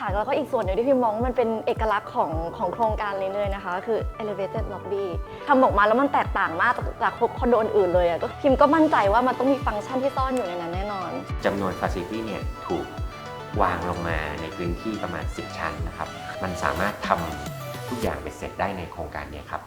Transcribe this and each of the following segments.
ค่ะแล้วก็อีกส่วนหนึ่งที่พิมมองว่ามันเป็นเอกลักษณ์ของของโครงการนี้เลยนะคะ คือ elevated lobby ทำออกมาแล้วมันแตกต่างมากจากคอนโดอื่นๆเลยอะก็พิมก็มั่นใจว่ามันต้องมีฟังก์ชันที่ซ่อนอยู่ในนั้นแน่นอนจำนวนฟ a ซิลิตี้เนี่ยถูกวางลงมาในพื้นที่ประมาณ 10 ชั้นนะครับ มันสามารถทำทุกอย่างไปเสร็จได้ในโครงการนี้ครับ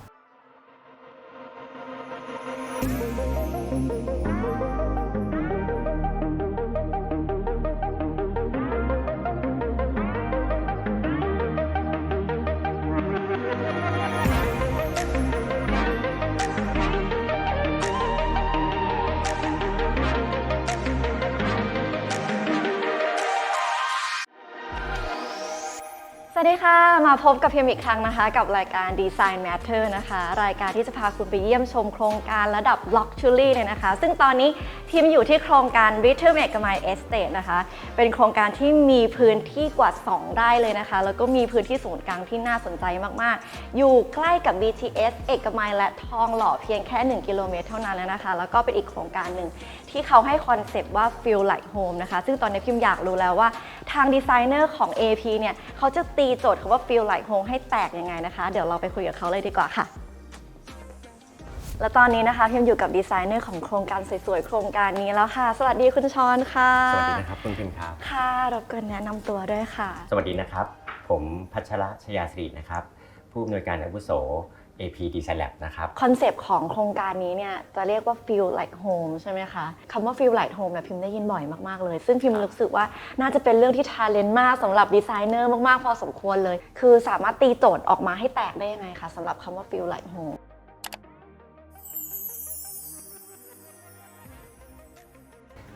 วัสดีค่ะ มาพบกับพิมอีกครั้งนะคะ กับรายการ Design Matter นะคะ รายการที่จะพาคุณไปเยี่ยมชมโครงการระดับ Luxury เนี่ยนะคะ ซึ่งตอนนี้พิมอยู่ที่โครงการ r i t e r m e g a m i Estate นะคะ เป็นโครงการที่มีพื้นที่กว่า 2 ไร่เลยนะคะ แล้วก็มีพื้นที่ศูนย์กลางที่น่าสนใจมากๆ อยู่ใกล้กับ BTS เอกมัยและทองหล่อเพียงแค่ 1 กิโลเมตรเท่านั้นแล้วนะคะ แล้วก็เป็นอีกโครงการหนึ่ง ที่เขาให้คอนเซปต์ว่า feel like home นะคะ ซึ่งตอนนี้พิมอยากรู้แล้วว่าทางดีไซเนอร์ของ AP เนี่ยเขาจะตีโจทย์คำว่า feel like home ให้แตกยังไงนะคะ เดี๋ยวเราไปคุยกับเขาเลยดีกว่าค่ะ และตอนนี้นะคะพิมอยู่กับดีไซเนอร์ของโครงการสวยๆ โครงการนี้แล้วค่ะ สวัสดีคุณชอนค่ะ สวัสดีนะครับคุณพิมพ์ครับ ค่ะรบกวนแนะนำตัวด้วยค่ะ สวัสดีนะครับ ผมพัชระชยาสิรินะครับ ผู้อำนวยการอาวุโส AP Design Lab นะครับ คอนเซปต์ของโครงการนี้เนี่ยจะเรียกว่า feel like home ใช่ไหมคะคำว่า feel like home เนี่ยพิมได้ยินบ่อยมาก ๆ เลย ซึ่งพิมรู้สึกว่าน่าจะเป็นเรื่องที่ทาเลนต์มากสำหรับดีไซเนอร์มาก ๆ พอสมควรเลย คือสามารถตีโจทย์ออกมาให้แตกได้ยังไงคะสำหรับคำว่า feel like home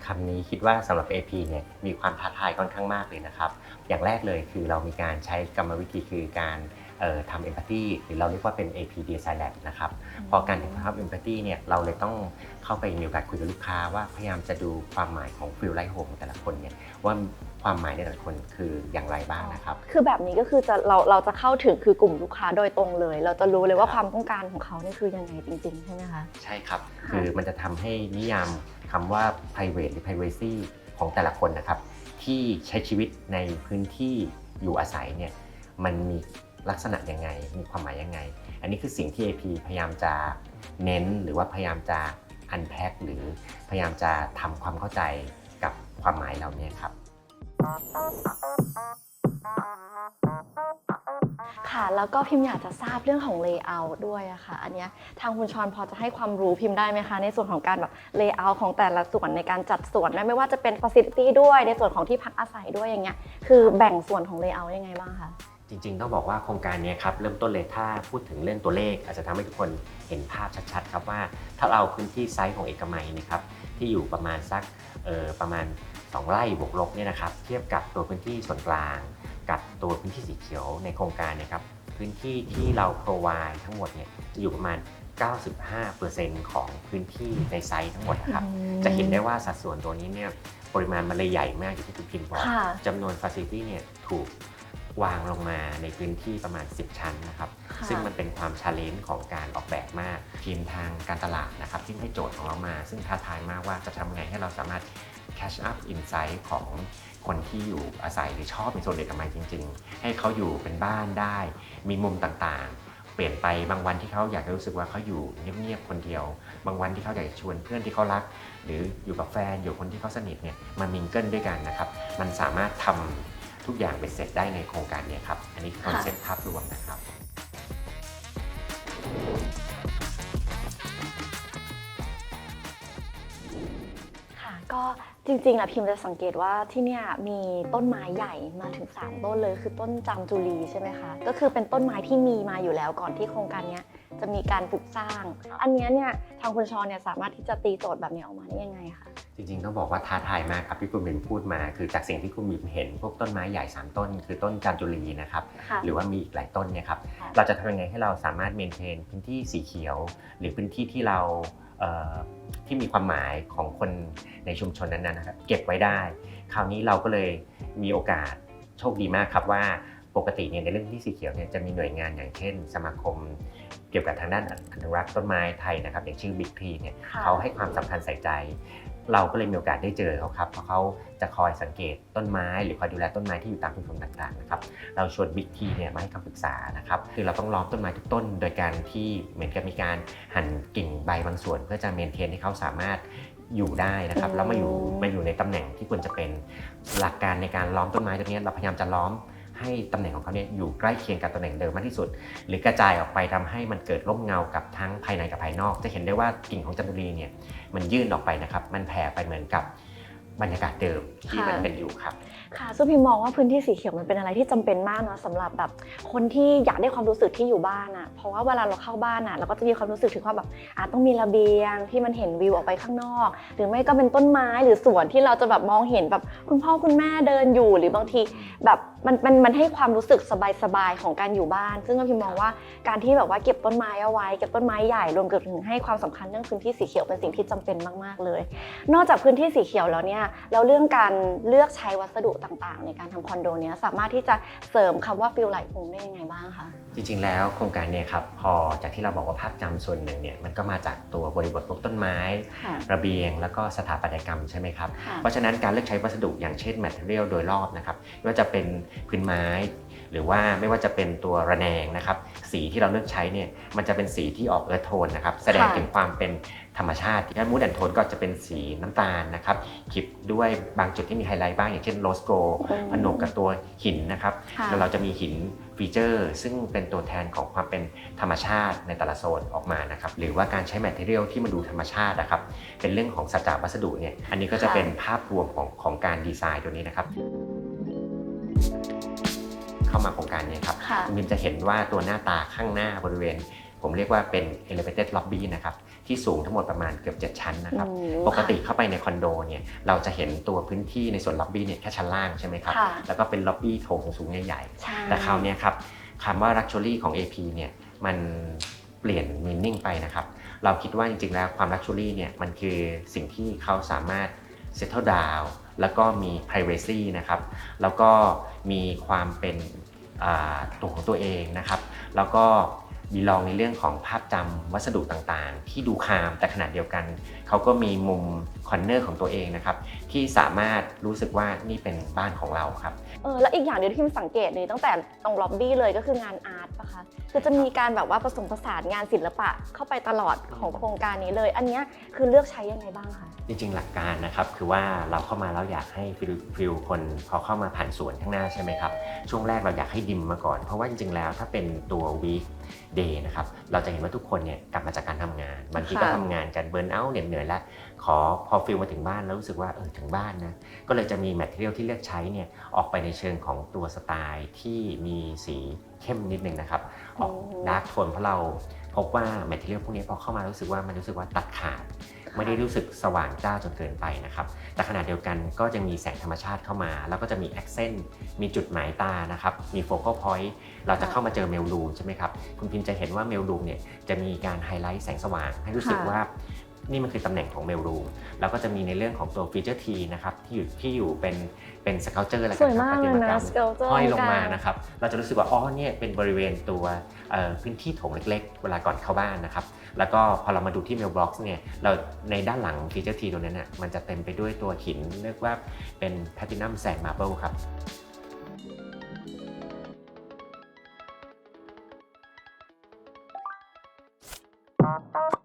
คำนี้คิดว่าสำหรับ AP เนี่ยมีความท้าทายค่อนข้างมากเลยนะครับ อย่างแรกเลยคือเรามีการใช้กรรมวิธีคือการเอ่อ ทำเอมพัตตีหรือเราเรียกว่าเป็น AP Design Lab นะครับ พอการทำเอมพัตตีเนี่ยเราเลยต้องเข้าไปมีโอกาสคุยกับลูกค้าว่าพยายามจะดูความหมายของฟิลไลท์โฮมของแต่ละคนเนี่ยว่าความหมายในแต่ละคนคืออย่างไรบ้างนะครับ คือแบบนี้ก็คือจะเราเราจะเข้าถึงคือกลุ่มลูกค้าโดยตรงเลย เราจะรู้เลยว่าครับความต้องการของเขานี่คือยังไงจริงๆใช่ไหมคะ ใช่ครับค่ะคือมันจะทำให้นิยามคำว่า private หรือ privacy ของแต่ละคนนะครับ ที่ใช้ชีวิตในพื้นที่อยู่อาศัยเนี่ยมันมี ลักษณะยังไง มีความหมายยังไง อันนี้คือสิ่งที่ AP พยายามจะเน้นหรือว่าพยายามจะ unpack หรือพยายามจะทำความเข้าใจกับความหมายเหล่านี้ครับ ค่ะแล้วก็พิมพ์อยากจะทราบเรื่องของ layout ด้วยอะค่ะ อันเนี้ยทางคุณชอนพอจะให้ความรู้พิมพ์ได้ไหมคะ ในส่วนของการแบบ layout ของแต่ละส่วนในการจัดส่วนไม่ว่าจะเป็น facility ด้วยในส่วนของที่พักอาศัยด้วยอย่างเงี้ยคือแบ่งส่วนของ layout ยังไงบ้างคะ จริงๆ ต้องบอกว่าโครงการเนี้ครับเริ่มต้นเลยถ้าพูดถึงเรื่องตัวเลข อาจจะทำให้ทุกคนเห็นภาพชัดๆครับว่าถ้าเราพื้นที่ไซส์ของเอกมัยนะครับที่อยู่ประมาณสักเอ่อประมาณ 2 ไร่บวกลบเนี่ยนะครับเทียบกับตัวพื้นที่ส่วนกลาง กับตัวพื้นที่สีเขียวในโครงการเนะครับพื้นที่ที่เรา provide ทั้งหมดเนี่ยจะอยู่ประมาณ 95%ของพื้นที่ในไซส์ทั้งหมดนะครับอืมจะเห็นได้ว่าสัดส่วนตัวนี้เนี่ยปริมาณมันเลยใหญ่มากอย่างที่คุณพิมพ์บอกค่ะจำนวนฟ a ซิลิตี้เนี่ยถูก วางลงมาในพื้นที่ประมาณ 10 ชั้นนะครับค่ะซึ่งมันเป็นความชาเลนจ์ของการออกแบบมากทีมทางการตลาดนะครับ ที่ให้โจทย์ของเรามา ซึ่งท้าทายมากว่าจะทำไงให้เราสามารถ catch up insight ของคนที่อยู่อาศัยหรือชอบในโซนเอกมัยจริง ๆ ให้เขาอยู่เป็นบ้านได้ มีมุมต่างๆ เปลี่ยนไปบางวันที่เขาอยากจะรู้สึกว่าเขาอยู่เงียบๆคนเดียว บางวันที่เขาอยากจะชวนเพื่อนที่เขารัก หรืออยู่กับแฟนอยู่คนที่เขาสนิทเนี่ยมามิงเกิลด้วยกันนะครับ มันสามารถทำ ทุกอย่างไปเสร็จได้ในโครงการนี้ครับ อันนี้คอนเซ็ปต์ภาพรวมนะครับค่ะก็จริงๆนะพิมจะสังเกตว่าที่เนี่ยมีต้นไม้ใหญ่มาถึง 3 ต้นเลยคือต้นจามจุลีใช่ไหมคะ ก็คือเป็นต้นไม้ที่มีมาอยู่แล้วก่อนที่โครงการเนี้ย จะมีการปลูกสร้าง อันเนี้ยเนี่ยทางคุณชอนเนี่ยสามารถที่จะตีโจทย์แบบนี้ออกมาได้ยังไงคะจริงๆต้องบอกว่าท้าทายมากครับที่คุณบิมพูดมา คือจากสิ่งที่คุณบิมเห็นพวกต้นไม้ใหญ่ 3 ต้น คือต้นจามจุลีนะครับค่ะหรือว่ามีอีกหลายต้นเนี่ยครับค่ะเราจะทำยังไงให้เราสามารถเมนเทนพื้นที่สีเขียว หรือพื้นที่ที่เราเอ่อที่มีความหมายของคนในชุมชนนั้นๆนะครับเก็บไว้ได้ คราวนี้เราก็เลยมีโอกาสโชคดีมากครับว่า ปกติเนี่ยในเรื่องพื้นที่สีเขียวเนี่ยจะมีหน่วยงานอย่างเช่น สมาคม เกี่ยวกับทางด้านอนุรักษ์ต้นไม้ไทยนะครับอย่างชื่อบิ๊กทีเนี่ยค่ะเขาให้ความสำคัญใส่ใจ เราก็เลยมีโอกาสได้เจอเขาครับเพราะเขาจะคอยสังเกตต้นไม้หรือคอยดูแลต้นไม้ที่อยู่ตามชุมชนต่างๆนะครับเราชวนบิ๊กทีเนี่ยมาให้คำปรึกษานะครับคือเราต้องล้อมต้นไม้ทุกต้น โดยการที่เหมือนกับมีการหั่นกิ่งใบบางส่วน เพื่อจะเมนเทนให้เขาสามารถอยู่ได้นะครับอืมแล้วมาอยู่มาอยู่ในตำแหน่งที่ควรจะเป็นหลักการในการล้อมต้นไม้ตัวเนี้ยเราพยายามจะล้อม ให้ตำแหน่งของเขาเนี่ยอยู่ใกล้เคียงกับตำแหน่งเดิมมากที่สุด หรือกระจายออกไปทำให้มันเกิดร่มเงากับทั้งภายในกับภายนอก จะเห็นได้ว่ากิ่งของจันทบุรีเนี่ยมันยื่นออกไปนะครับ มันแผ่ไปเหมือนกับบรรยากาศเดิมที่มันเป็นอยู่ครับ ค่ะซึ่งพิมมองว่าพื้นที่สีเขียวมันเป็นอะไรที่จำเป็นมากเนาะสำหรับแบบคนที่อยากได้ความรู้สึกที่อยู่บ้านอะเพราะว่าเวลาเราเข้าบ้านอะเราก็จะมีความรู้สึกถึงความแบบอาจต้องมีระเบียงที่มันเห็นวิวออกไปข้างนอก หรือไม่ก็เป็นต้นไม้หรือสวนที่เราจะแบบมองเห็นแบบคุณพ่อคุณแม่เดินอยู่ หรือบางทีแบบมันมันมันให้ความรู้สึกสบายๆของการอยู่บ้าน ซึ่งพิมมองว่าการที่แบบว่าเก็บต้นไม้เอาไว้เก็บต้นไม้ใหญ่รวมถึงให้ความสำคัญเรื่องพื้นที่สีเขียวเป็นสิ่งที่จำเป็นมากๆเลย นอกจากพื้นที่สีเขียวแล้วเนี่ยแล้วเรื่องการเลือกใช้วัสดุต่างๆ ในการทำคอนโดเนี้ยสามารถที่จะเสริมคำว่าฟิลไลท์โฮมได้ยังไงบ้างคะ จริงๆ แล้วโครงการเนี่ยครับพอจากที่เราบอกว่าภาพจำส่วนหนึ่งเนี่ยมันก็มาจากตัวบริบทพวกต้นไม้ค่ะระเบียง แล้วก็สถาปัตยกรรมใช่ไหมครับค่ะเพราะฉะนั้นการเลือกใช้วัสดุอย่างเช่นแมทเทียลโดยรอบนะครับไม่ว่าจะเป็นพื้นไม้ หรือว่าไม่ว่าจะเป็นตัวระแนงนะครับสีที่เราเลือกใช้เนี่ยมันจะเป็นสีที่ออกเอิร์ธโทนนะครับแสดงถึงความเป็นธรรมชาติที่มูดแอนโทนก็จะเป็นสีน้ำตาลนะครับขีดด้วยบางจุดที่มีไฮไลท์บ้างอย่างเช่นโรสโกอืมผนวกกับตัวหินนะครับค่ะแล้วเราจะมีหิน ฟีเจอร์ ซึ่งเป็นตัวแทนของความเป็นธรรมชาติในแต่ละโซนออกมานะครับหรือว่าการใช้แมทเทียลที่มันดูธรรมชาตินะครับเป็นเรื่องของสัจจะวัสดุเนี่ยอันนี้ก็จะค่ะเป็นภาพรวมของของการดีไซน์ตัวนี้นะครับ เข้ามาโครงการเนี้ครับค่ะคุณมินจะเห็นว่าตัวหน้าตาข้างหน้าบริเวณ ผมเรียกว่าเป็น elevated lobby นะครับ ที่สูงทั้งหมดประมาณเกือบ 7 ชั้นนะครับอืมปกติเข้าไปในคอนโดเนี่ยเราจะเห็นตัวพื้นที่ในส่วนล็อบบี้เนี่ยแค่ชั้นล่างใช่ไหมครับค่ะแล้วก็เป็นล็อบบี้โถงสูงๆใหญ่ๆใช่แต่คราวเนี้ยครับคำว่า Luxury ของ AP เนี่ยมันเปลี่ยน meaning ไปนะครับ เราคิดว่าจริงๆแล้วความ Luxury เนี่ยมันคือสิ่งที่เขาสามารถ settle down แล้วก็มี privacy นะครับ แล้วก็มีความเป็นอ่าตัวของตัวเองนะครับ แล้วก็ มีลองในเรื่องของภาพจำวัสดุต่างๆ ที่ดูคามแต่ขนาดเดียวกัน เขาก็มีมุมคอนเนอร์ของตัวเองนะครับ ที่สามารถรู้สึกว่านี่เป็นบ้านของเราครับ เออแล้วอีกอย่างเดียวที่พิมสังเกตเลยตั้งแต่ตรงล็อบบี้เลยก็คืองานอาร์ตปะคะคือจะมีการแบบว่าผสมผสานงานศิลปะเข้าไปตลอดของโครงการนี้เลย อันเนี้ยคือเลือกใช้ยังไงบ้างคะจริงๆหลักการนะครับคือว่าเราเข้ามาแล้วอยากให้ฟิลฟิลคนพอเข้ามาผ่านสวนข้างหน้าใช่ไหมครับช่วงแรกเราอยากให้ดิมมาก่อน เพราะว่าจริงๆแล้วถ้าเป็นตัววีคเดย์นะครับเราจะเห็นว่าทุกคนเนี่ยกลับมาจากการทำงานบางทีก็ค่ะทำงานกันเบิร์นเอาท์เหนื่อยๆแล้วขอพอฟิลมาถึงบ้านแล้วรู้สึกว่าเออถึงบ้านนะก็เลยจะมีแมทเทียลที่เลือกใช้เนี่ยออกไปในเชิงของตัวสไตล์ที่มีสีเข้มนิดนึงนะครับออกอืมดาร์กโทนเพราะเราพบว่าแมทเทียลพวกนี้พอเข้ามารู้สึกว่ามันรู้สึกว่าตัดขาดไม่ได้รู้สึกสว่างจ้าจนเกินไปนะครับ แต่ขณะเดียวกันก็ยังมีแสงธรรมชาติเข้ามา แล้วก็จะมีแอคเซนต์ มีจุดหมายตานะครับ มีโฟกัสพอยต์ เราจะเข้ามาเจอเมลรูมใช่ไหมครับ คุณพิมจะเห็นว่าเมลรูมเนี่ยจะมีการไฮไลท์แสงสว่าง ให้รู้สึกค่ะว่า นี่มันคือตำแหน่งของเมลรูมแล้วก็จะมีในเรื่องของตัวฟีเจอร์ทีนะครับที่อยู่ที่อยู่เป็นเป็นสเกลเจอร์อะไรสวยมากเลยนะสเกลเจอร์ห้อยลงมานะครับเราจะรู้สึกว่าอ๋อเนี่ยเป็นบริเวณตัวเอ่อพื้นที่โถงเล็กๆ เวลาก่อนเข้าบ้านนะครับแล้วก็พอเรามาดูที่ mailbox เนี่ยเราในด้านหลังฟีเจอร์ทีตรงนั้นน่ะมันจะเต็มไปด้วยตัวหินเรียกว่าเป็น platinum sand marble ครับค่ะ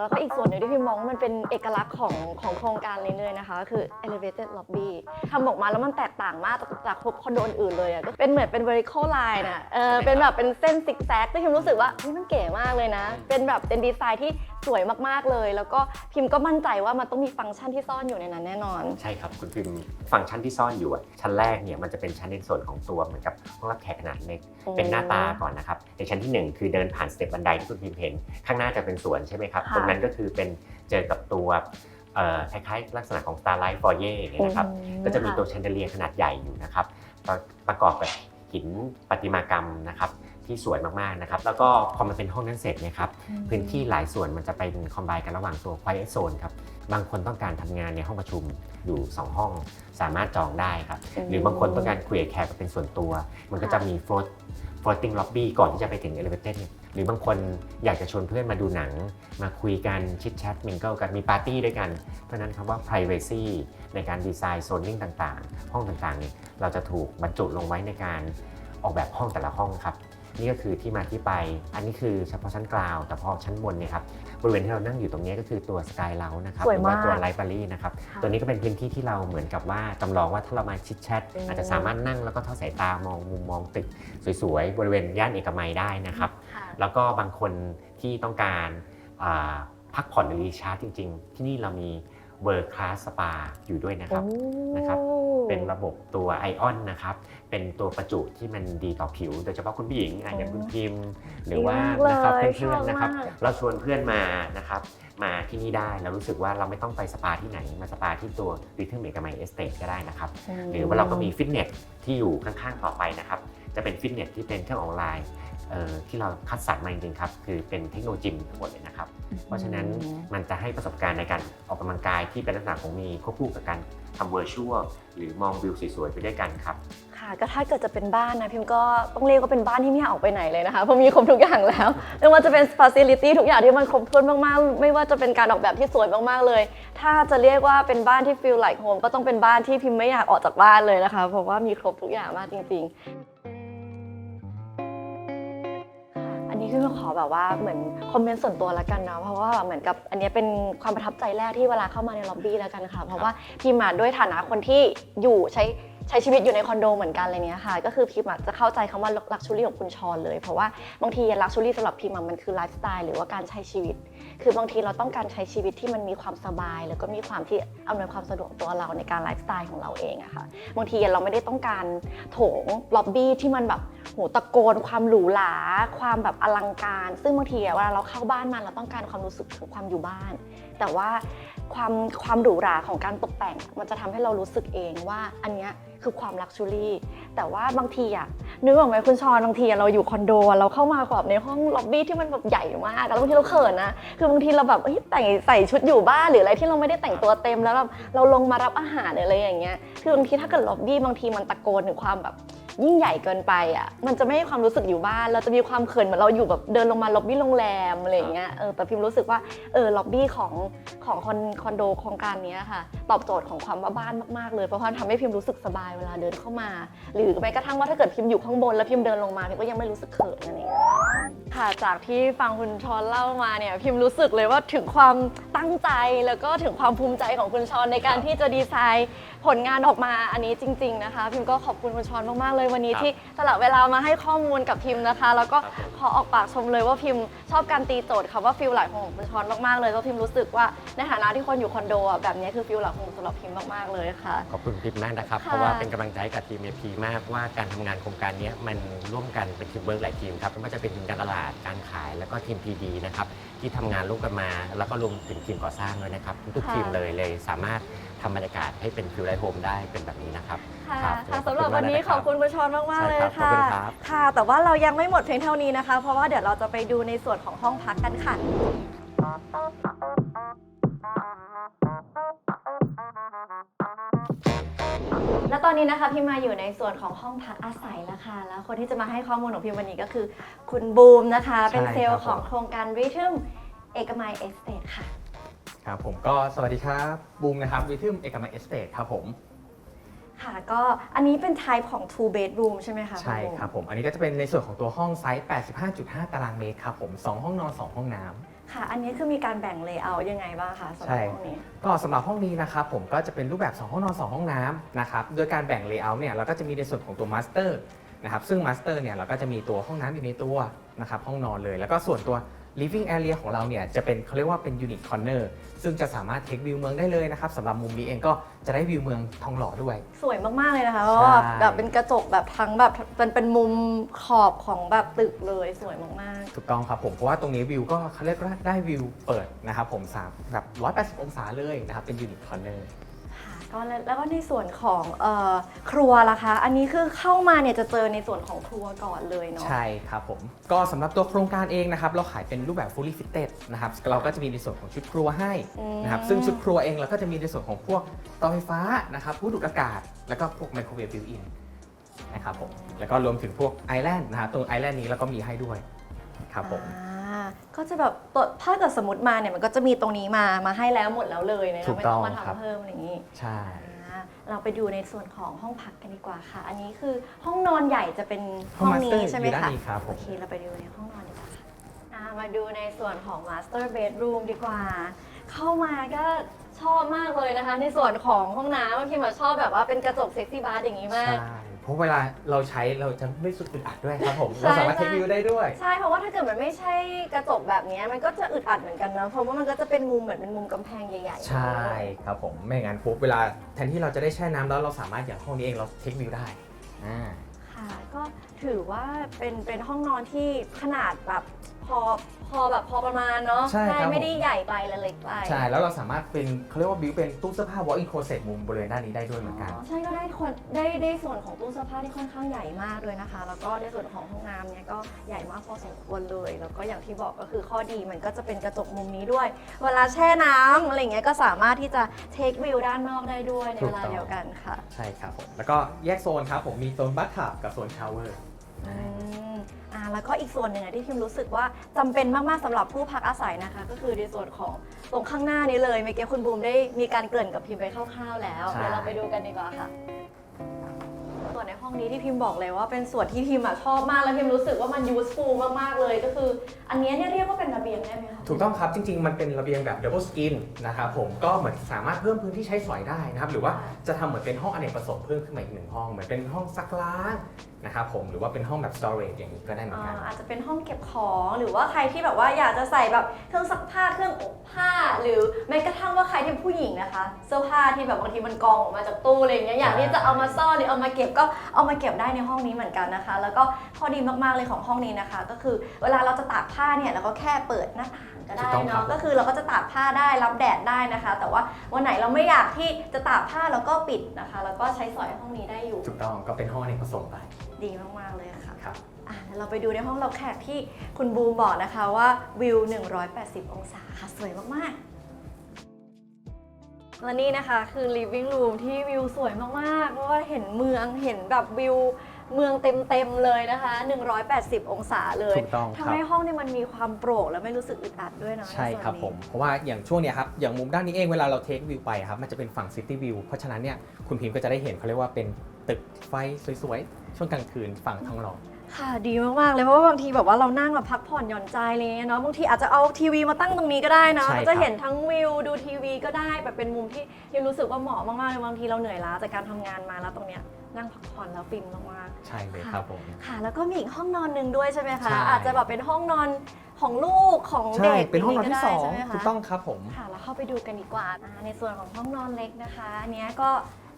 แล้วก็อีกส่วนหนึ่งที่พิมมองว่ามันเป็นเอกลักษณ์ของของโครงการนี้เลยนะคะก็คือ elevated lobby ทำออกมาแล้วมันแตกต่างมากจากจากพวกคอนโดอื่นๆเลยอะก็เป็นเหมือนเป็น vertical line อะเออเป็นแบบเป็นเส้นซิกแซกที่พิมรู้สึกว่าเฮ้ยมันเก๋มากเลยนะ เป็นแบบเป็นดีไซน์ที่ สวยมากๆเลย แล้วก็พิมก็มั่นใจว่ามันต้องมีฟังก์ชันที่ซ่อนอยู่ในนั้นแน่นอน ใช่ครับคุณพิมพ์ฟังก์ชันที่ซ่อนอยู่อะชั้นแรกเนี่ยมันจะเป็นชั้นในส่วนของตัวเหมือนกับห้องรับแขกขนาดเล็กเป็นหน้าตาก่อนนะครับในชั้นทีหนึ่1คือเดินผ่านสเต็ปบันไดที่คุณพิมพ์เห็น ข้างหน้าจะเป็นสวนใช่ไหมครับค่ะ ตรงนั้นก็คือเป็นเจอกับตัวเอ่อคล้ายๆ ลักษณะของ Starlight Foyer เนี่ยนะครับอืมก็จะมีตัวค่แชนเดเลียขนาดใหญ่อยู่นะครับประประกอบกับหินประติมากรรมนะครับ ที่สวยมากๆนะครับแล้วก็พอมันเป็นห้องนั้นเสร็จเนยครับพื้นที่หลายส่วนมันจะเป็นคอมไบกันระหว่างตัว quiet zone ครับบางคนต้องการทำงานในห้องประชุมอยู่ 2 ห้องสามารถจองได้ครับหรือบางคนต้องการคุยกับแขกเป็นส่วนตัว มันก็จะมี float floating lobby ก่อนที่จะไปถึง elevator เนี่ยหรือบางคนอยากจะชวนเพื่อนมาดูหนัง มาคุยกันชิดแชทมิงเกิลกันมีปาร์ตี้ด้วยกัน เพราะฉะนั้นคำว่า privacy ในการดีไซน์โซนนิ่งต่างๆ ห้องต่างๆเนี่ยเราจะถูกบรรจุลงไว้ในการออกแบบห้องแต่ละห้องครับ นี่ก็คือที่มาที่ไป อันนี้คือเฉพาะชั้นกลางแต่พอชั้นบนเนี่ยครับบริเวณที่เรานั่งอยู่ตรงนี้ก็คือตัวสกายเลานะครับสหวยรืว่ามากตัวไลบรารีนะครับค่ะตัวนี้ก็เป็นพื้นที่ที่เราเหมือนกับว่าจำลองว่าถ้าเรามาชิดแชทอืม อาจจะสามารถนั่งแล้วก็ทอดสายตามองมุมมองตึกสวยๆบริเวณย่านเอกมัยได้นะครับ ค่ะ แล้วก็บางคนที่ต้องการอ่าพักผ่อนหรือรีชาร์จจริง ๆ ที่นี่เรามี World Class Spa อยู่ด้วยนะครับนะครับ เป็นระบบตัวไอออนนะครับ เป็นตัวประจุที่มันดีต่อผิว โดยเฉพาะคุณผู้หญิงอะอย่างคุณพิมพ์ หรือว่าดีมากนะครับเลยเพื่อนๆนะครับชอบมากเราชวนเพื่อนมานะครับมาที่นี่ได้เรารู้สึกว่าเราไม่ต้องไปสปาที่ไหนมาสปาที่ตัวริทึมเอกมัยเอสเตก็ได้นะครับ หรือว่าเราก็มีฟิตเนสที่อยู่ข้างๆต่อไปนะครับ จะเป็นฟิตเนสที่เป็นเครื่องออนไลน์เอ่อที่เราคัดสรรมาจริงๆครับ คือเป็นเทคโนโลยีทั้งหมดเลยนะครับ เพราะฉะนั้นมันจะให้ประสบการณ์ในการออกกำลังกายที่เป็นลักษณะของมีควบคู่กับการทำเวอร์ชวลหรือมองวิวสวยๆไปด้วยกันครับ ค่ะ ก็ถ้าเกิดจะเป็นบ้านนะพิมก็ต้องเรียกว่าเป็นบ้านที่ไม่อยากออกไปไหนเลยนะคะเพราะมีครบทุกอย่างแล้วไม่ว่าจะเป็น facility ทุกอย่างที่มันครบถ้วนมากๆ ไม่ว่าจะเป็นการออกแบบที่สวยมากๆเลย ถ้าจะเรียกว่าเป็นบ้านที่ feel like home ก็ต้องเป็นบ้านที่พิมไม่อยากออกจากบ้านเลยนะคะ เพราะว่ามีครบทุกอย่างมากจริง ๆ นนี้คือขอแบบว่าเหมือนคอมเมนต์ส่วนตัวละกันเนาะเพราะว่าเหมือนกับอันนี้เป็นความประทับใจแรกที่เวลาเข้ามาในล็อบบี้แล้วกันค่ะ เพราะว่าพิมมาด้วยฐานะคนที่อยู่ใช้ ใช้ชีวิตอยู่ในคอนโดเหมือนกันอะไรเนี้ยค่ะ ก็คือพิมจะเข้าใจคำว่าลักชูรี่ของคุณชอนเลย เพราะว่าบางทีลักชูรี่สำหรับพิมมันคือไลฟ์สไตล์หรือว่าการใช้ชีวิต คือบางทีเราต้องการใช้ชีวิตที่มันมีความสบาย แล้วก็มีความที่อำนวยความสะดวกตัวเราในการไลฟ์สไตล์ของเราเองอะค่ะ บางทีเราไม่ได้ต้องการโถงล็อบบี้ที่มันแบบโหตะโกน ความหรูหรา ความแบบอลังการ ซึ่งบางทีเวลาเราเข้าบ้านมาเราต้องการความรู้สึกถึงความอยู่บ้าน แต่ว่า ความความหรูหราของการตกแต่ง มันจะทำให้เรารู้สึกเองว่าอันเนี้ยคือความลักชัวรี่ แต่ว่าบางทีอะนึกออกไหมคุณชอนบางทีเราอยู่คอนโด เราเข้ามาแบบในห้องล็อบบี้ที่มันแบบใหญ่มากแล้วบางทีเราเขินนะคือบางทีเราแบบแต่งใส่ชุดอยู่บ้านหรืออะไรที่เราไม่ได้แต่งตัวเต็มแล้วแบบเราลงมารับอาหารหรืออะไรอย่างเงี้ยคือบางทีถ้าเกิดล็อบบี้บางทีมันตะโกนถึงความแบบ ยิ่งใหญ่เกินไปอะ มันจะไม่ให้ความรู้สึกอยู่บ้าน เราจะมีความเขินเหมือนเราอยู่แบบเดินลงมาล็อบบี้โรงแรมอะไรอย่างเงี้ย เออ แต่พิมรู้สึกว่า เออ ล็อบบี้ของของคอนคอนโดโครงการเนี้ยค่ะ ตอบโจทย์ของความว่าบ้านมากๆเลย เพราะว่าทำให้พิมรู้สึกสบายเวลาเดินเข้ามา หรือแม้กระทั่งว่าถ้าเกิดพิมอยู่ข้างบนแล้วพิมเดินลงมาพิมก็ยังไม่รู้สึกเขินนั่นเองค่ะ จากที่ฟังคุณชอนเล่ามาเนี่ย พิมรู้สึกเลยว่าถึงความตั้งใจแล้วก็ถึงความภูมิใจของคุณชอนในการที่จะดีไซน์ ผลงานออกมาอันนี้จริง ๆนะคะ พิมก็ขอบคุณคุณชอนมากๆเลยวันนี้ครับที่สละเวลามาให้ข้อมูลกับพิมนะคะ แล้วก็ครับผม ขอออกปากชมเลยว่าพิมชอบการตีโจทย์คำว่าฟิลหลายของคุณชอนมากๆเลยแล้วพิมรู้สึกว่าในฐานะที่คนอยู่คอนโดอะแบบนี้คือฟิลหลายของสำหรับพิมมากๆเลยค่ะ ขอบคุณพิมพ์มากนะครับ ค่ะ เพราะว่าเป็นกำลังใจให้กับทีมเอพีมากว่าการทำงานโครงการนี้มันร่วมกันเป็นทีมเวิร์กหลายทีมครับไม่ว่าจะเป็นทีมการตลาดการขายแล้วก็ทีม PD นะครับที่ทำงานร่วมกันมา แล้วก็รวมถึงทีมก่อสร้างด้วยนะครับทุกๆทีมเลยเลยสามารถ ทำบรรยากาศให้เป็นฟิลไลท์โฮมได้เป็นแบบนี้นะครับ ค่ะครับค่ะสำหรับวันนี้ขอบคุณคุณชอนมากๆเลยใช่ครับขอบค่ะ คุณครับ ค่ะ แต่ว่าเรายังไม่หมดเพียงเท่านี้นะคะ เพราะว่าเดี๋ยวเราจะไปดูในส่วนของห้องพักกันค่ะ และตอนนี้นะคะพี่มาอยู่ในส่วนของห้องพักอาศัยแล้วค่ะ แล้วคนที่จะมาให้ข้อมูลของพี่วันนี้ก็คือ คุณบูมนะคะ เป็นเซลล์ของโครงการ Rhythm เอกมัยเอสเตทค่ะ ครับผมก็สวัสดีครับบูมนะครับวิทึมเอกมัยเอสเตทครับผมค่ะก็อันนี้เป็น type ของ two bedroom ใช่ไหมคะณใช่บูมครับผม อันนี้ก็จะเป็นในส่วนของตัวห้องไซส์ 85.5 ตารางเมตรครับผม 2 ห้องนอน 2 ห้องน้ำค่ะ อันนี้คือมีการแบ่ง layout ยังไงบ้างคะสำหรับใช่ห้องนี้ก็สำหรับห้องนี้นะครับผมก็จะเป็นรูปแบบ 2 ห้องนอน 2 ห้องน้ำนะครับโดยการแบ่งเลเยอร์เนี่ยเราก็จะมีในส่วนของตัวมาสเตอร์นะครับซึ่งมาสเตอร์เนี่ยเราก็จะมีตัวห้องน้ำอยู่ในตัวนะครับห้องนอนเลย แล้วก็ส่วนตัว living area ของเราเนี่ยจะเป็นเขาเรียกว่าเป็น unit corner ซึ่งจะสามารถเทควิวเมืองได้เลยนะครับสำหรับมุมนี้เองก็จะได้วิวเมืองทองหล่อด้วย สวยมากๆเลยนะคะเพราะว่าใช่แบบเป็นกระจกแบบทั้งแบบเป็นเป็นมุมขอบของแบบตึกเลยสวยมากถูกต้องครับผมเพราะว่าตรงนี้วิวก็เขาเรียกว่าได้วิวเปิดนะครับผมสามแบบ180 องศาเลยนะครับเป็น unit corner ๆค่ะ ก็แล้วแล้วก็ในส่วนของเอ่อครัวล่ะคะ อันนี้คือเข้ามาเนี่ยจะเจอในส่วนของครัวก่อนเลยเนาะ ใช่ครับผม ก็สำหรับตัวโครงการเองนะครับ เราขายเป็นรูปแบบ fully fitted นะครับ เราก็จะมีในส่วนของชุดครัวให้นะครับ อืม ซึ่งชุดครัวเองเราก็จะมีในส่วนของพวกเตาไฟฟ้านะครับผู้ดูดอากาศ แล้วก็พวกไมโครเวฟบิวอินนะครับผม แล้วก็รวมถึงพวกไอแลนด์นะครับตรงไอแลนด์นี้เราก็มีให้ด้วยครับผม อ่า ก็จะแบบตัวถ้าเกิดสมมติมาเนี่ยมันก็จะมีตรงนี้มามาให้แล้วหมดแล้วเลยนะถูกไม่ต้ต้อองงมาครับ ทำเพิ่มอะไรอย่างนี้ใช่ อ่าเราไปดูในส่วนของห้องพักกันดีกว่าค่ะ อันนี้คือห้องนอนใหญ่จะเป็นห้ห้อองงมาสเตอนี้ร์ใช่ไหมอยู่ด้านคะนี้ครับผโอมเคเราไปดูในห้องนอนดีกว่าค่ะอ่ามาดูในส่วนของ master bedroom ดีกว่า เข้ามาก็ชอบมากเลยนะคะ ในส่วนของห้องน้ำบางทีมาชอบแบบว่าเป็นกระจกเซ็กซี่บาร์อย่างนี้มาก ใช่เพ ราะเวลาเราใช้เราจะไม่รู้สุดอึดอัดด้วยครับผมใช่เราสามารถใช่เทควิวได้ด้วย ใช่เพราะว่าถ้าเกิดมันไม่ใช่กระจกแบบนี้มันก็จะอึดอัดเหมือนกันนะเพราะว่ามันก็จะเป็นมุมเหมือนเป็นมุมกำแพงใหญ่ๆ ใช่ครับผม ไม่งั้นปุ๊บเวลาแทนที่เราจะได้แช่น้ำแล้วเราสามารถอย่างห้องนี้เองเราเทควิวได้อ่า ค่ะก็ถือว่าเป็นเป็นห้องนอนที่ขนาดแบบ พอพอแบบพอประมาณเนาะใช่ครับไม่ได้ผม ใหญ่ไปและเล็กไปใช่ แล้วเราสามารถเป็นเขาเรียกว่าบิวเป็นตู้เสื้อผ้า walk-in closet มุมบริเวณด้านนี้ได้ด้วยเหมือนกัน อ๋อใช่ก็ได้คนได้ได้ส่วนของตู้เสื้อผ้าที่ค่อนข้างใหญ่มากเลยนะคะ แล้วก็ในส่วนของห้องน้ำเนี่ยก็ใหญ่มากพอสมควรเลย แล้วก็อย่างที่บอกก็คือข้อดีมันก็จะเป็นกระจกมุมนี้ด้วย เวลาแช่น้ำอะไรอย่างเงี้ยก็สามารถที่จะเทควิวด้านนอกได้ด้วยในถูเวกลาต้อง เดียวกันค่ะ ใช่ครับผม แล้วก็แยกโซนครับผมมีโซนบัตทับกับโซนชาวเวอร์ อืมอ่า แล้วก็อีกส่วนหนึ่งอะที่พิมรู้สึกว่าจำเป็นมากๆสำหรับผู้พักอาศัยนะคะ ก็คือในส่วนของตรงข้างหน้านี้เลยเมื่อกี้คุณบูมได้มีการเกริ่นกับพิมไปคร่าวๆแล้วใช่เดี๋ยวเราไปดูกันดีกว่าค่ะส่ วนในห้องนี้ที่พิมบอกเลยว่าเป็นส่วนที่พิมอะชอบมากแล้วพิมรู้สึกว่ามัน useful มากๆเลย ก็คือ อันเนี้ยเนี่ยเรียกว่าเป็นระเบียงได้ไหมคะ ถูกต้องครับ จริง ๆ มันเป็นระเบียงแบบ double skin นะครับผมก็เหมือนสามารถเพิ่มพื้นที่ใช้สอยได้นะครับ หรือว่าจะทำเหมือนเป็นห้องอเนกประสงค์เพิ่มขึ้นมาอีกหนึ่งห้อง เหมือนเป็นห้องซักล้างนะครับผมหรือว่าเป็นห้องแบบ storage อย่างนี้ก็ได้เหมือนกันอ่าอาจจะเป็นห้องเก็บของหรือว่าใครที่แบบว่าอยากจะใส่แบบเครื่องซักผ้าเครื่องอบผ้า หรือแม้กระทั่งว่าใครที่เป็นผู้หญิงนะคะ เสื้อผ้าที่แบบบางทีมันกองออกมาจากตู้อะไรอย่างเงี้ยอยากที่จะเอามาซ่อนหรือเอามาเก็บก็เอามาเก็บได้ในห้องนี้เหมือนกันนะคะ แล้วก็ข้อดีมากๆเลยของห้องนี้นะคะ ก็คือเวลาเราจะตากผ้าเนี่ยเราก็แค่เปิดหน้าต่างก็ได้ถูกต้องครัเนาะบก็คือเราก็จะตากผ้าได้รับแดดได้นะคะ แต่ว่าวันไหนเราไม่อยากที่จะตากผ้าเราก็ปิดนะคะ แล้วก็ใช้สอยห้องนี้ได้อยู่ถูกต้องก็เป็นห้องอเนกประสงค์ไปดีมากๆเลยค่ะครับอะเดี๋ยวเราไปดูในห้องรับแขกที่คุณบูมบอกนะคะว่าวิว 180 องศาค่ะสวยมากๆ และนี่นะคะคือ living room ที่วิวสวยมากๆ เพราะว่าเห็นเมืองเห็นแบบวิวเมืองเต็มๆเลยนะคะ 180 องศาเลยถูกต้องครับ ทำให้ห้องเนี่ยมันมีความโปร่งและไม่รู้สึกอึดอัดด้วยเนาะใช่ครับนผมเพราะว่าอย่างช่วงเนี้ยครับ อย่างมุมด้านนี้เองเวลาเราเทควิวไปครับ มันจะเป็นฝั่งซิตี้วิว เพราะฉะนั้นเนี่ยคุณพิมพ์ก็จะได้เห็นเขาเรียกว่าเป็นตึกไฟสวยๆ ช่วงกลางคืนฝั่งทองหล่อ ค่ะดีมากๆเลยเพราะว่าบางทีแบบว่าเรานั่งแบบพักผ่อนหย่อนใจอะไรเลยเนาะบางทีอาจจะเอาทีวีมาตั้งตรงนี้ก็ได้เนาะใช่ครับ ก็จะเห็นทั้งวิวดูทีวีก็ได้แบบเป็นมุมที่ยังรู้สึกว่าเหมาะมากๆเลยบางทีเราเหนื่อยล้าจากการทำงานมาแล้วตรงเนี้ยนั่งพักผ่อนแล้วฟินมากใช่เลยครับผม ๆค่ะ แล้วก็มีอีกห้องนอนหนึ่งด้วยใช่ไหมคะใช่อาจจะแบบเป็นห้องนอนของลูกของใช่ เด็กเป็นห้องนอนที่ย่าสได้องใช่ไหมคะ ถูกต้องครับผม ค่ะแล้วเข้าไปดูกันดีกว่าอ่าในส่วนของห้องนอนเล็กนะคะอันเนี้ยก็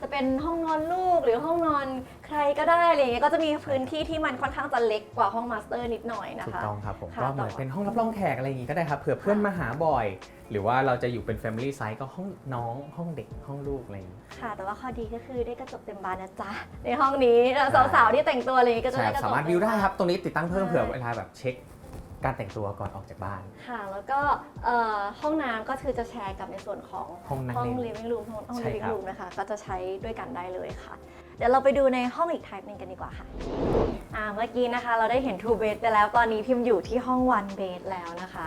จะเป็นห้องนอนลูกหรือห้องนอนใครก็ได้อะไรอย่างเงี้ยก็จะมีพื้นที่ที่มันค่อนข้างจะเล็กกว่าห้องมาสเตอร์นิดหน่อยนะถูกคะ ต้องครับผมค่ะก็เหมือนต่อ เป็นห้องรับรองแขกอะไรอย่างงี้ก็ได้ครับเผื่อเพื่อนมาหาบ่อย หรือว่าเราจะอยู่เป็น Family Size ก็ห้องน้องห้องเด็กห้องลูกอะไรอย่างงี้ ค่ะ แต่ว่าข้อดีก็คือได้กระจกเต็มบานนะจ๊ะ ในห้องนี้แล้วสาวๆที่แต่งตัวอะไรอย่างงี้ก็จะใช่ได้กระจกสามารถวิวได้ครับ ตรงนี้ติดตั้งเพิ่มใช่เผื่อเวลาแบบเช็ค การแต่งตัวก่อนออกจากบ้าน ค่ะ แล้วก็เอ่อห้องน้ำก็คือจะแชร์กับในส่วนของห้องนั่งห้องเล่น living room ห้องห้องใช่ living ครับ room นะคะ ก็จะใช้ด้วยกันได้เลยค่ะ เดี๋ยวเราไปดูในห้องอีก type หนึงกันดีกว่าค่ะอ่าเมื่อกี้นะคะเราได้เห็น two bed ไปแล้ว ตอนนี้พิมพ์อยู่ที่ห้อง one bed แล้วนะคะ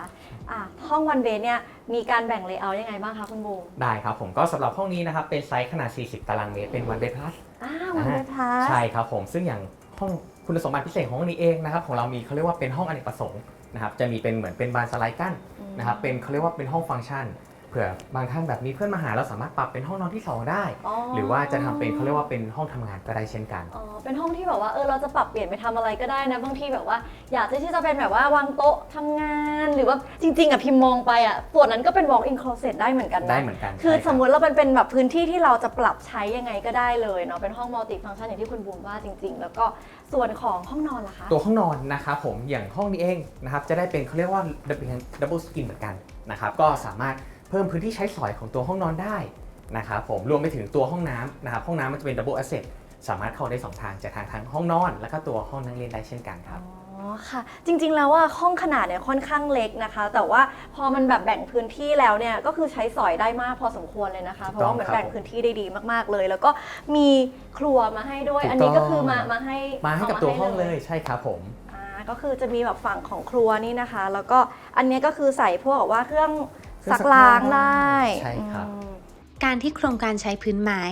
อ่าห้อง one bed เนี่ยมีการแบ่ง layout ยังไงบ้างคะคุณบูมได้ครับผมก็สำหรับห้องนี้นะครับเป็นไซส์ขนาด 40 ตารางเมตรเป็น one bed plus อ่า one bed plus ใช่ครับผมซึ่งอย่างห้องคุณสมบัติพิเศษของห้องนี้เองนะครับของเรามีเขาเรียกว่าเป็นห้องอเนกประสงค์ นะครับจะมีเป็นเหมือนเป็นบานสไลด์กั้นอืมนะครับเป็นเขาเรียกว่าเป็นห้องฟังก์ชันเผื่อบางท่านแบบมีเพื่อนมาหาเราสามารถปรับเป็นห้องนอนที่สองได้ หรือว่าจะทำเป็นเขาเรียกว่าเป็นห้องทำงานก็ได้เช่นกันอ๋อเป็นห้องที่แบบว่าเออเราจะปรับเปลี่ยนไปทำอะไรก็ได้นะบางทีแบบว่า อยากจะที่จะเป็นแบบว่าวางโต๊ะทำงาน หรือว่าจริง ๆอะพิมพ์มองไปอะส่วนนั้นก็เป็น walk in closet ได้เหมือนกันนะได้เหมือนกัน คือใช่รับสมมุติเราเป็นเป็นแบบพื้นที่ที่เราจะปรับใช้ยังไงก็ได้เลยเนาะเป็นห้องมัลติฟังก์ชันอย่างที่คุณบูมว่าจริง ๆ แล้วก็ส่วนของห้องนอนล่ะคะตัวห้องนอนนะครับผมอย่างห้องนี้เองนะครับจะได้เป็นเขาเรียกว่าดับเบิลสกินเหมือนกันนะครับก็สามารถเพิ่มพื้นที่ใช้สอยของตัวห้องนอนได้นะครับผมรวมไปถึงตัวห้องน้ำนะครับห้องน้ำมันจะเป็นดับเบิลแอสเซทสามารถเข้าได้สองทางจากทางทั้งห้องนอน แล้วก็ตัวห้องนั่งเล่นได้เช่นกันครับอ๋อค่ะ จริงๆแล้วว่าห้องขนาดเนี่ยค่อนข้างเล็กนะคะ แต่ว่าพอมันแบบแบ่งพื้นที่แล้วเนี่ยก็คือใช้สอยได้มากพอสมควรเลยนะคะ เพราะว่าเหมือนครับแบ่งพื้นที่ได้ดีมากๆเลย แล้วก็มีครัวมาให้ด้วยถูกอันนี้ก็ต้องคือมามาให้มาให้กับอตัวห้องเลยใช่ครับผมอ่าก็คือจะมีแบบฝั่งของครัวนี่นะคะ แล้วก็อันเนี้ยก็คือใส่พวกแบบว่าเครื่อง ซักล้างได้ใช่ครับอืมการที่โครงการใช้พื้นไม้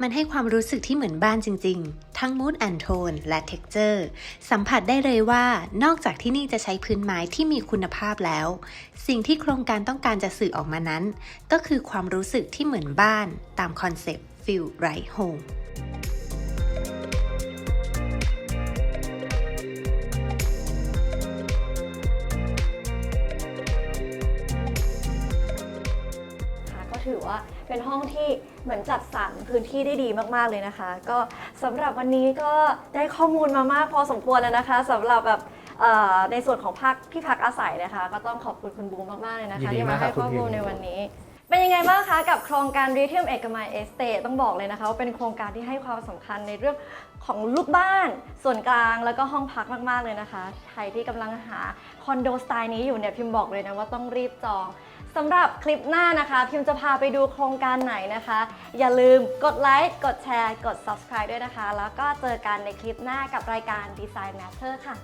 มันให้ความรู้สึกที่เหมือนบ้านจริง ๆ ทั้ง mood and tone และ texture สัมผัสได้เลยว่านอกจากที่นี่จะใช้พื้นไม้ที่มีคุณภาพแล้ว สิ่งที่โครงการต้องการจะสื่อออกมานั้น ก็คือความรู้สึกที่เหมือนบ้านตามคอนเซปต์ feel right home เป็นห้องที่เหมือนจัดสรรพื้นที่ได้ดีมากๆเลยนะคะ ก็สำหรับวันนี้ก็ได้ข้อมูลมามากพอสมควรแล้วนะคะสำหรับแบบเอ่อในส่วนของพักที่พักอาศัยนะคะ ก็ต้องขอบคุณคุณบูมมากๆเลยนะยิคะนดีที่มากมาครัให้บคุณข้อมูลพิมพ์ในวันนี้ เป็นยังไงบ้างคะกับโครงการ r e t i u m เอกมัยเอสเตต้องบอกเลยนะคะว่าเป็นโครงการที่ให้ความสำคัญในเรื่องของลูกบ้าน ส่วนกลางแล้วก็ห้องพักมากๆเลยนะคะ ใครที่กำลังหาคอนโดสไตล์นี้อยู่เนี่ยพิมพ์บอกเลยนะว่าต้องรีบจอง สำหรับคลิปหน้านะคะ พิมจะพาไปดูโครงการไหนนะคะ อย่าลืมกดไลค์กดแชร์ กด subscribe ด้วยนะคะ แล้วก็เจอกันในคลิปหน้ากับรายการ Design Matter ค่ะ